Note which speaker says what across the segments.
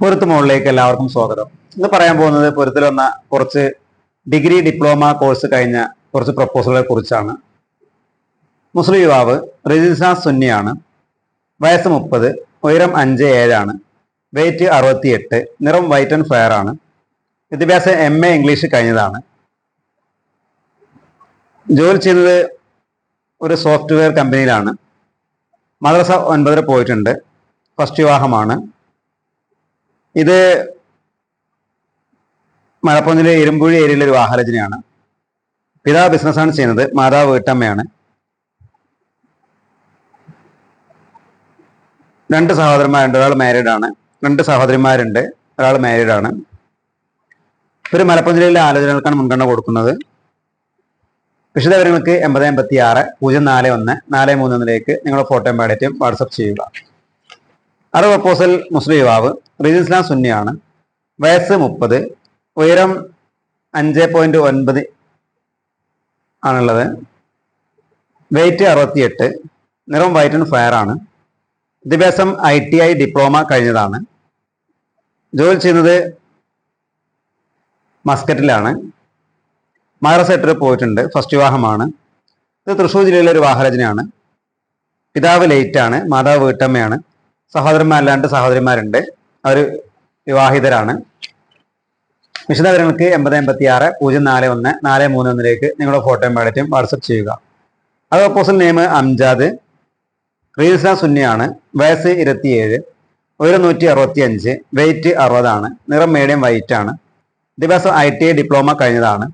Speaker 1: പൊരുത്ത് മുകളിലേക്ക് എല്ലാവർക്കും സ്വാഗതം. ഇന്ന് പറയാൻ പോകുന്നത് പൊരുത്തിൽ വന്ന കുറച്ച് ഡിഗ്രി ഡിപ്ലോമ കോഴ്സ് കഴിഞ്ഞ കുറച്ച് പ്രപ്പോസലുകളെ കുറിച്ചാണ്. മുസ്ലിം യുവാവ് റിജിസ സുന്നിയാണ്. വയസ്സ് മുപ്പത് ഉയരം അഞ്ച് ഏഴാണ്. വെയിറ്റ് അറുപത്തിയെട്ട് നിറം വൈറ്റ് ആൻഡ് ഫെയർ ആണ്. വിദ്യാഭ്യാസം എം എ ഇംഗ്ലീഷ് കഴിഞ്ഞതാണ്. ജോലി ചെയ്യുന്നത് ഒരു സോഫ്റ്റ്വെയർ കമ്പനിയിലാണ് മദ്രസ ഒൻപതര പോയിട്ടുണ്ട്. ഫസ്റ്റ് വിവാഹമാണ്. ഇത് മലപ്പുറം ഇരുമ്പുഴി ഏരിയയിലെ ഒരു വാഹരചനയാണ് പിതാവ് ബിസിനസ്സാണ് ചെയ്യുന്നത് മാതാവ് വീട്ടമ്മയാണ്. രണ്ട് സഹോദരന്മാരുണ്ട് ഒരാൾ മാരീഡ് ആണ്. രണ്ട് സഹോദരിമാരുണ്ട് ഒരാൾ മാരീഡ് ആണ്. ഒരു മലപ്പുറം ജില്ലയിലെ ആലോചനകൾക്കാണ് മുൻഗണന കൊടുക്കുന്നത്. വിശദവിവരങ്ങൾക്ക് എൺപത് എൺപത്തി ആറ് പൂജ്യം നാല് ഒന്ന് നാല് മൂന്ന് ഒന്നിലേക്ക് നിങ്ങളുടെ ഫോട്ടോയും പാടറ്റും വാട്സപ്പ് ചെയ്യുക. അറിവ് പ്രപ്പോസൽ മുസ്ലിം യുവാവ് റിജിൻ ഇസ്ലാം സുന്നിയാണ്. വയസ്സ് മുപ്പത് ഉയരം അഞ്ച് പോയിന്റ് ഒൻപത് ആണുള്ളത്. വെയിറ്റ് അറുപത്തിയെട്ട് നിറം വൈറ്റ് ആൻഡ് ഫയർ ആണ്. വിദ്യാഭ്യാസം ഐ ടി ഐ ഡിപ്ലോമ കഴിഞ്ഞതാണ്. ജോലി ചെയ്യുന്നത് മസ്കറ്റിലാണ്. മദ്രസ പോയിട്ടുണ്ട്. ഫസ്റ്റ് വിവാഹമാണ്. ഇത് തൃശ്ശൂർ ജില്ലയിലെ ഒരു വാഹരചനയാണ്. പിതാവ് ലേറ്റാണ് മാതാവ് വീട്ടമ്മയാണ്. സഹോദരന്മാരല്ലാണ്ട് സഹോദരിമാരുണ്ട്. അവർ വിവാഹിതരാണ്. വിശദവിവരങ്ങൾക്ക് എൺപത് എൺപത്തി ആറ് പൂജ്യം നാല് ഒന്ന് നാല് മൂന്ന് ഒന്നിലേക്ക് നിങ്ങളുടെ ഫോട്ടോയും ബാലറ്റും വാട്സപ്പ് ചെയ്യുക. അത് ഓപ്പോസിൽ നെയിം അംജാദ്. റീൽസ സുന്നിയാണ്. വയസ്സ് ഇരുപത്തിയേഴ്. ഒരു നൂറ്റി അറുപത്തി അഞ്ച് വെയിറ്റ് അറുപതാണ്. നിറം മീഡിയം വൈറ്റ് ആണ്. വിദ്യാഭ്യാസം ഐ ടി ഐ ഡിപ്ലോമ കഴിഞ്ഞതാണ്.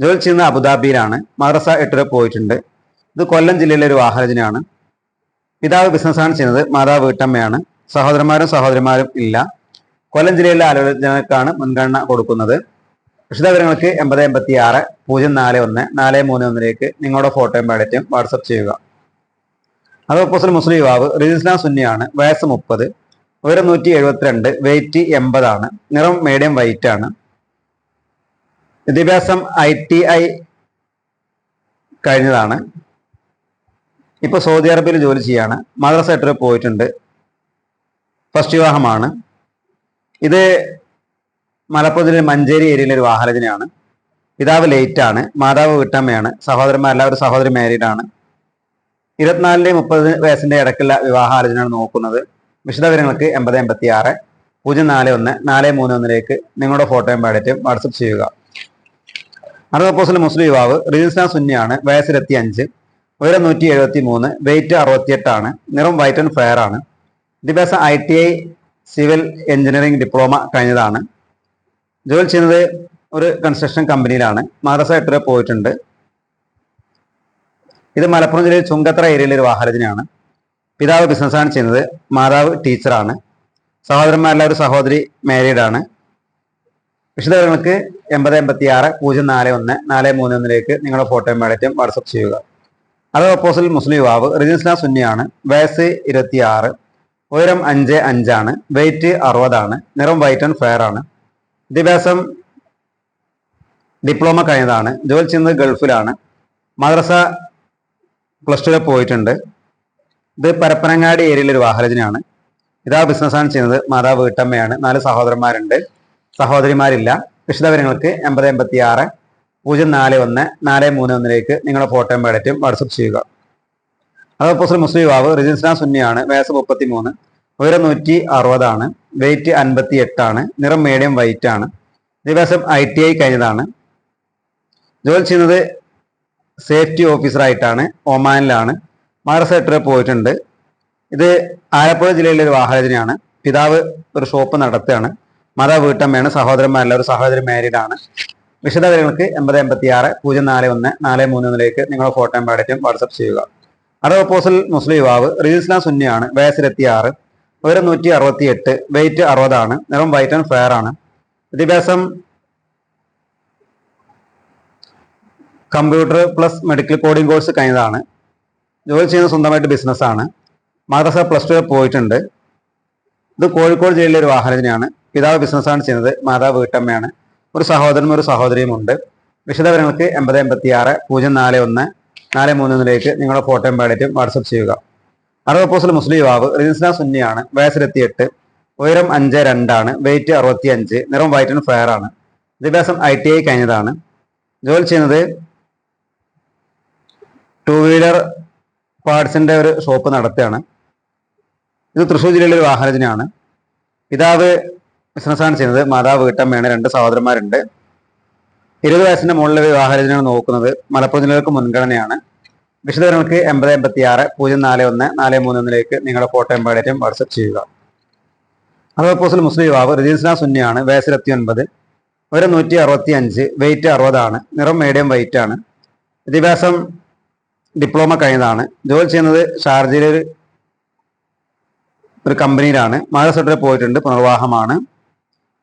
Speaker 1: ജോലി ചെയ്യുന്ന അബുദാബിയിലാണ്. മദ്രസ എട്ടര പോയിട്ടുണ്ട്. ഇത് കൊല്ലം ജില്ലയിലെ ഒരു വാഹനജനാണ്. പിതാവ് ബിസിനസ്സാണ് ചെയ്യുന്നത്. മാതാവ് വീട്ടമ്മയാണ്. സഹോദരന്മാരും സഹോദരിമാരും ഇല്ല. കൊല്ലം ജില്ലയിലെ ആലോചനക്കാണ് മുൻഗണന കൊടുക്കുന്നത്. വിശദവിവരങ്ങൾക്ക് എൺപത് എൺപത്തി ആറ് പൂജ്യം നാല് ഒന്ന് നാല് മൂന്ന് ഒന്നിലേക്ക് നിങ്ങളുടെ ഫോട്ടോയും ബാലറ്റും വാട്സപ്പ് ചെയ്യുക. അത് ഓപ്പോസിറ്റ് മുസ്ലിം യുവാവ് റിജിസ്ലാം സുന്നിയാണ് വയസ്സ് മുപ്പത് ഉയരം നൂറ്റി എഴുപത്തിരണ്ട് വെയിറ്റ് എൺപതാണ് നിറം മീഡിയം വൈറ്റ് ആണ്. വിദ്യാഭ്യാസം ഐ ടി ഐ കഴിഞ്ഞതാണ്. ഇപ്പോൾ സൗദി അറേബ്യയിൽ ജോലി ചെയ്യാണ് മദ്രസ എട്ടിൽ പോയിട്ടുണ്ട്. ഫസ്റ്റ് വിവാഹമാണ്. ഇത് മലപ്പുറത്തിലെ മഞ്ചേരി ഏരിയയിലെ ഒരു വാഹനജനയാണ് പിതാവ് ലേറ്റ് ആണ് മാതാവ് വീട്ടമ്മയാണ് സഹോദരന്മാർ എല്ലാവരും സഹോദരി മാരീഡ് ആണ്. ഇരുപത്തിനാലിന്റെയും മുപ്പത് വയസ്സിന്റെ ഇടയ്ക്കുള്ള വിവാഹാലോചനയാണ് നോക്കുന്നത്. വിശദവിവരങ്ങൾക്ക് എൺപത് എൺപത്തി ആറ് പൂജ്യം നാല് ഒന്ന് നാല് മൂന്ന് ഒന്നിലേക്ക് നിങ്ങളുടെ ഫോട്ടോയും പാടിറ്റും വാട്സപ്പ് ചെയ്യുക. അടുത്ത പോസ്റ്റിൽ മുസ്ലിം യുവാവ് റിജിസ്ലാം സുന്നിയാണ് വയസ്സിലെത്തി അഞ്ച് ഉയരം നൂറ്റി എഴുപത്തി മൂന്ന് വെയിറ്റ് അറുപത്തിയെട്ടാണ് നിറം വൈറ്റ് ആൻഡ് ഫെയർ ആണ്. വിദ്യാഭ്യാസം I T I civil engineering diploma കഴിഞ്ഞതാണ്. ജോലി ചെയ്യുന്നത് ഒരു കൺസ്ട്രക്ഷൻ കമ്പനിയിലാണ് മദ്രസ എട്ടുവരെ പോയിട്ടുണ്ട്. ഇത് മലപ്പുറം ജില്ലയിൽ ചുങ്കത്ര ഏരിയയിലെ ഒരു വാഹനത്തിനാണ് പിതാവ് ബിസിനസ്സാണ് ചെയ്യുന്നത്. മാതാവ് ടീച്ചറാണ് സഹോദരന്മാരിലെ ഒരു സഹോദരി മേരീഡാണ് വിശദവിവരങ്ങൾക്ക് എൺപത് എൺപത്തി ആറ് പൂജ്യം നാല് ഒന്ന് നാല് മൂന്ന് ഒന്നിലേക്ക് നിങ്ങളുടെ ഫോട്ടോയും മേഡറ്റും വാട്സപ്പ് ചെയ്യുക. അത് ഓപ്പോസിൽ മുസ്ലിം യുവാവ് റിജിൻസ്ലാം സുന്നിയാണ്. വയസ്സ് ഇരുപത്തി ആറ് ഉയരം അഞ്ച് അഞ്ചാണ് വെയിറ്റ് അറുപതാണ് നിറം വൈറ്റ് ആൻഡ് ഫെയർ ആണ്. വിദ്യാഭ്യാസം ഡിപ്ലോമ കഴിഞ്ഞതാണ് ജോലി ചെയ്യുന്നത് ഗൾഫിലാണ്. മദ്രസ പ്ലസ് ടുവിൽ പോയിട്ടുണ്ട്. ഇത് പരപ്പനങ്ങാടി ഏരിയയിലെ ഒരു വാഹനജനാണ് ഇതാ ബിസിനസ്സാണ് ചെയ്യുന്നത്. മാതാവ് വീട്ടമ്മയാണ്. നാല് സഹോദരന്മാരുണ്ട്. സഹോദരിമാരില്ല. വിശദവിവരങ്ങൾക്ക് എൺപത് എൺപത്തി ആറ് പൂജ്യം നാല് ഒന്ന് നാല് മൂന്ന് ഒന്നിലേക്ക് നിങ്ങളുടെ ഫോട്ടോയും ബാലറ്റും വാട്സപ്പ് ചെയ്യുക. അതോപ്പോസിറ്റ് മുസ്ലിം യുവാവ് റിജിൻസ്ലാം സുന്നിയാണ് വയസ്സ് മുപ്പത്തി മൂന്ന് ഉയരം നൂറ്റി അറുപതാണ് വെയിറ്റ് അൻപത്തി എട്ടാണ് നിറം മീഡിയം വൈറ്റ് ആണ്. ദിവസം ഐ ടി ഐ കഴിഞ്ഞതാണ്. ജോലി ചെയ്യുന്നത് സേഫ്റ്റി ഓഫീസറായിട്ടാണ് ഒമാനിലാണ്. മദ്രസ എട്ടിൽ പോയിട്ടുണ്ട്. ഇത് ആലപ്പുഴ ജില്ലയിലെ ഒരു വാഹനജനയാണ് പിതാവ് ഒരു ഷോപ്പ് നടത്തുകയാണ്. മാതാവ് വീട്ടമ്മയാണ്. സഹോദരന്മാരല്ല ഒരു സഹോദരി മാരീഡ് ആണ്. വിശദവിവരങ്ങൾക്ക് എൺപത് എൺപത്തി ആറ് പൂജ്യം നാല് ഒന്ന് നാല് മൂന്ന് ഒന്നിലേക്ക് നിങ്ങളുടെ ഫോട്ടോയും പാടറ്റും വാട്സപ്പ് ചെയ്യുക. അത് ഓപ്പോസിൽ മുസ്ലിം യുവാവ് റീസ്ലാം സുന്നിയാണ് വയസ്സിലെത്തി ആറ് ഉയരം നൂറ്റി അറുപത്തി എട്ട് വെയിറ്റ് അറുപതാണ് നിറം വൈറ്റ് ആൻഡ് ഫെയർ ആണ്. വിദ്യാഭ്യാസം computer plus medical coding course കഴിഞ്ഞതാണ്. ജോലി ചെയ്യുന്നത് സ്വന്തമായിട്ട് ബിസിനസ്സാണ് മദ്രസ പ്ലസ് ടു പോയിട്ടുണ്ട്. ഇത് കോഴിക്കോട് ജില്ലയിലെ ഒരു വാഹനത്തിനാണ് പിതാവ് ബിസിനസ്സാണ് ചെയ്യുന്നത് മാതാവ് വീട്ടമ്മയാണ്. ഒരു സഹോദരനും ഒരു സഹോദരിയും ഉണ്ട്. വിശദവിവരങ്ങൾക്ക് എൺപത് എൺപത്തി ആറ് പൂജ്യം നാല് ഒന്ന് നാല് മൂന്ന് ഒന്നിലേക്ക് നിങ്ങളുടെ ഫോട്ടോയും ബാലറ്റും വാട്സപ്പ് ചെയ്യുക. അറുപത് പോസ്റ്റിൽ മുസ്ലിം യുവാവ് റിജിസ്ന സുന്നിയാണ് വയസ്സിലെത്തിയെട്ട് ഉയരം അഞ്ച് രണ്ടാണ് വെയിറ്റ് അറുപത്തി അഞ്ച് നിറം വൈറ്റ് ആൻഡ് ഫെയർ ആണ്. വിദ്യാഭ്യാസം ഐ ടി ഐ കഴിഞ്ഞതാണ്. ജോലി ചെയ്യുന്നത് ടു വീലർ പാർട്സിന്റെ ഒരു ഷോപ്പ് നടത്തുകയാണ്. ഇത് തൃശ്ശൂർ ജില്ലയിലെ ഒരു വാഹനജനാണ് പിതാവ് ബിസിനസ്സാണ് ചെയ്യുന്നത്. മാതാവ് വീട്ടമ്മയാണ്. രണ്ട് സഹോദരന്മാരുണ്ട്. ഇരുപത് വയസ്സിന്റെ മുകളിലെ വിവാഹരചനകൾ നോക്കുന്നത് മലപ്പുറം ജില്ലകൾക്ക് മുൻഗണനയാണ്. വിശദവിവരങ്ങൾക്ക് എൺപത് എൺപത്തി ആറ് പൂജ്യം നാല് ഒന്ന് നാല് മൂന്ന് ഒന്നിലേക്ക് നിങ്ങളുടെ ഫോട്ടോ എംബാഡേറ്റും വാട്സപ്പ് ചെയ്യുക. അത് പ്രപ്പോസൽ മുസ്ലിം യുവാവ് രജീസ്ന സുന്നിയാണ് വയസ്സ് ഇരുപത്തി ഒൻപത് ഒരു നൂറ്റി അറുപത്തി അഞ്ച് വെയിറ്റ് അറുപതാണ് നിറം മീഡിയം വെയിറ്റ് ആണ്. വിദ്യാഭ്യാസം ഡിപ്ലോമ കഴിഞ്ഞതാണ്. ജോലി ചെയ്യുന്നത് ഷാർജയിലെ ഒരു ഒരു കമ്പനിയിലാണ്. മഹാരാഷ്ട്രത്തിൽ പോയിട്ടുണ്ട് പുനർവാഹമാണ്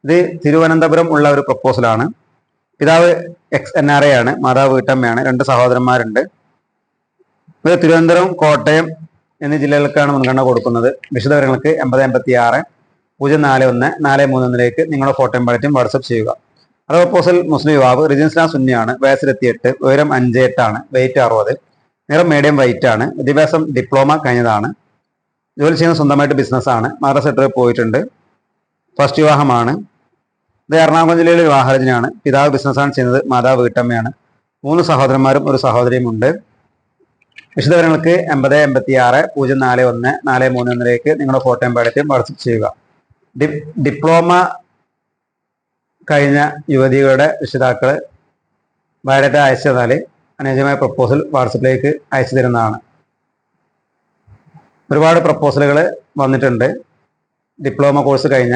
Speaker 1: ഇത് തിരുവനന്തപുരം ഉള്ള ഒരു പ്രപ്പോസലാണ് പിതാവ് എക്സ് എൻ ആർ എ ആണ് മാതാവ് വീട്ടമ്മയാണ് രണ്ട് സഹോദരന്മാരുണ്ട്. ഇത് തിരുവനന്തപുരം കോട്ടയം എന്നീ ജില്ലകൾക്കാണ് മുൻഗണന കൊടുക്കുന്നത്. വിശദവിവരങ്ങൾക്ക് എൺപത് എൺപത്തി ആറ് പൂജ്യം നാല് ഒന്ന് നാല് മൂന്ന് ഒന്നിലേക്ക് നിങ്ങളുടെ ഫോട്ടോയും പടറ്റും വാട്സപ്പ് ചെയ്യുക. അത് പ്രപ്പോസൽ മുസ്ലിം യുവാവ് റിജിൻസ്ലാം സുന്നിയാണ് വയസ്സിലെത്തിയെട്ട് ഉയരം അഞ്ച് എട്ടാണ് വെയിറ്റ് അറുപത് നിറം മീഡിയം വെയിറ്റ് ആണ് വിദ്യാഭ്യാസം ഡിപ്ലോമ കഴിഞ്ഞതാണ് ജോലി ചെയ്യുന്ന സ്വന്തമായിട്ട് ബിസിനസ്സാണ് മദ്രസ സെക്ടറിൽ പോയിട്ടുണ്ട് ഫസ്റ്റ് വിവാഹമാണ് ഇത് എറണാകുളം ജില്ലയിലെ വിവാഹരചനയാണ് പിതാവ് ബിസിനസ്സാണ് ചെയ്യുന്നത് മാതാവ് വീട്ടമ്മയാണ്. മൂന്ന് സഹോദരന്മാരും ഒരു സഹോദരിയും ഉണ്ട് വിശദവരങ്ങൾക്ക് എൺപത് എൺപത്തി ആറ് പൂജ്യം നാല് ഒന്ന് നാല് മൂന്ന് ഒന്നിലേക്ക് നിങ്ങളുടെ ഫോട്ടോയും പാടത്തെയും വാട്സപ്പ് ചെയ്യുക. ഡിപ്ലോമ കഴിഞ്ഞ യുവതികളുടെ രക്ഷിതാക്കൾ ബയോഡേറ്റ അയച്ചു തന്നാൽ അനുയോജ്യമായ പ്രപ്പോസൽ വാട്സപ്പിലേക്ക് അയച്ചു തരുന്നതാണ്. ഒരുപാട് പ്രപ്പോസലുകൾ വന്നിട്ടുണ്ട്. ഡിപ്ലോമ കോഴ്സ് കഴിഞ്ഞ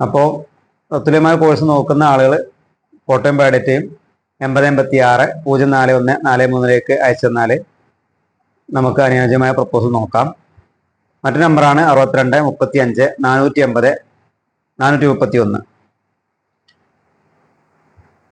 Speaker 1: അപ്പോൾ തത്തുല്യമായ കോഴ്സ് നോക്കുന്ന ആളുകൾ കോട്ടയം ബയോഡേറ്റയും എൺപത് എൺപത്തി ആറ് പൂജ്യം നാല് ഒന്ന് നാല് മൂന്നിലേക്ക് അയച്ചു തന്നാൽ നമുക്ക് അനുയോജ്യമായ പ്രപ്പോസൽ നോക്കാം. മറ്റു നമ്പറാണ് അറുപത്തിരണ്ട് മുപ്പത്തി അഞ്ച് നാനൂറ്റി എൺപത് നാനൂറ്റി മുപ്പത്തി ഒന്ന്